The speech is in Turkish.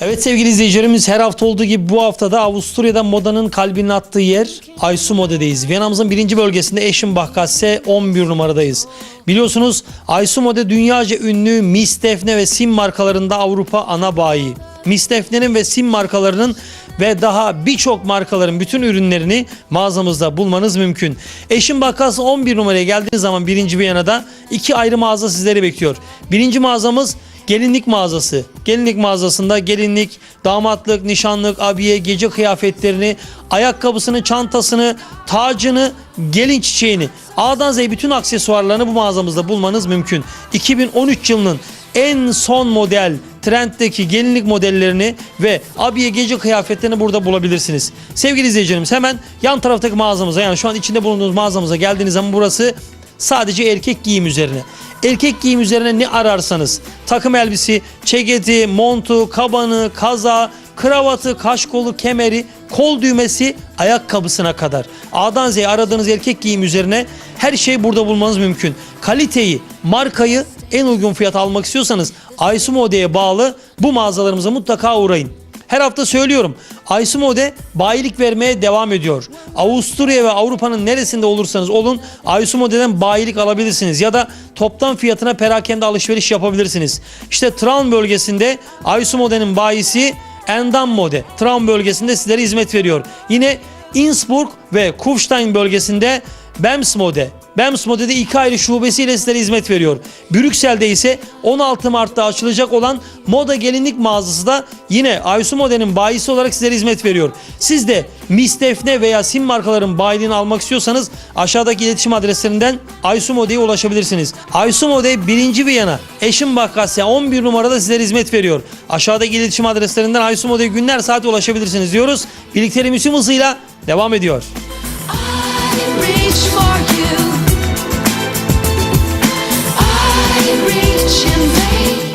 Evet sevgili izleyicilerimiz her hafta olduğu gibi bu haftada Avusturya'da modanın kalbini attığı yer Aysu Mode'deyiz. Viyana'mızın birinci bölgesinde Eschenbach Gasse 11 numaradayız. Biliyorsunuz Aysu Mode dünyaca ünlü Miss Defne ve Sim markalarında Avrupa ana bayi. Miss Defne'nin ve Sim markalarının ve daha birçok markaların bütün ürünlerini mağazamızda bulmanız mümkün. Eşim Bakası 11 numaraya geldiğiniz zaman birinci Viyana'da iki ayrı mağaza sizleri bekliyor. Birinci mağazamız Gelinlik mağazası. Gelinlik mağazasında gelinlik, damatlık, nişanlık, abiye, gece kıyafetlerini, ayakkabısını, çantasını, tacını, gelin çiçeğini, A'dan Z'ye bütün aksesuarlarını bu mağazamızda bulmanız mümkün. 2013 yılının en son model trenddeki gelinlik modellerini ve abiye gece kıyafetlerini burada bulabilirsiniz. Sevgili izleyicilerimiz hemen yan taraftaki mağazamıza yani şu an içinde bulunduğumuz mağazamıza geldiğiniz zaman burası sadece erkek giyim üzerine. Erkek giyim üzerine ne ararsanız takım elbisi, ceketi, montu, kabanı, kaza, kravatı, kaşkolu, kemeri, kol düğmesi, ayakkabısına kadar. A'dan Z'ye aradığınız erkek giyim üzerine her şeyi burada bulmanız mümkün. Kaliteyi, markayı en uygun fiyata almak istiyorsanız Aysu Mode'ye bağlı bu mağazalarımıza mutlaka uğrayın. Her hafta söylüyorum. Aysu Mode bayilik vermeye devam ediyor. Avusturya ve Avrupa'nın neresinde olursanız olun Aysu Mode'den bayilik alabilirsiniz ya da toptan fiyatına perakende alışveriş yapabilirsiniz. İşte Traun bölgesinde Aysu Mode'nin bayisi Endam Mode. Traun bölgesinde sizlere hizmet veriyor. Yine Innsbruck ve Kufstein bölgesinde Bems Mode. Bems Mode'de iki ayrı şubesiyle sizlere hizmet veriyor. Brüksel'de ise 16 Mart'ta açılacak olan Moda Gelinlik mağazası da yine Aysu Mode'nin bayisi olarak sizlere hizmet veriyor. Siz de Miss Defne veya Sim markaların bayiliğini almak istiyorsanız aşağıdaki iletişim adreslerinden Aysu Mode'ye ulaşabilirsiniz. Aysu Mode 1. Viyana, Eşim Bakkasya 11 numarada sizlere hizmet veriyor. Aşağıdaki iletişim adreslerinden Aysu Mode'ye günler saat ulaşabilirsiniz diyoruz. Birlikteliğimiz tüm hızıyla devam ediyor. I reach for you. Touching me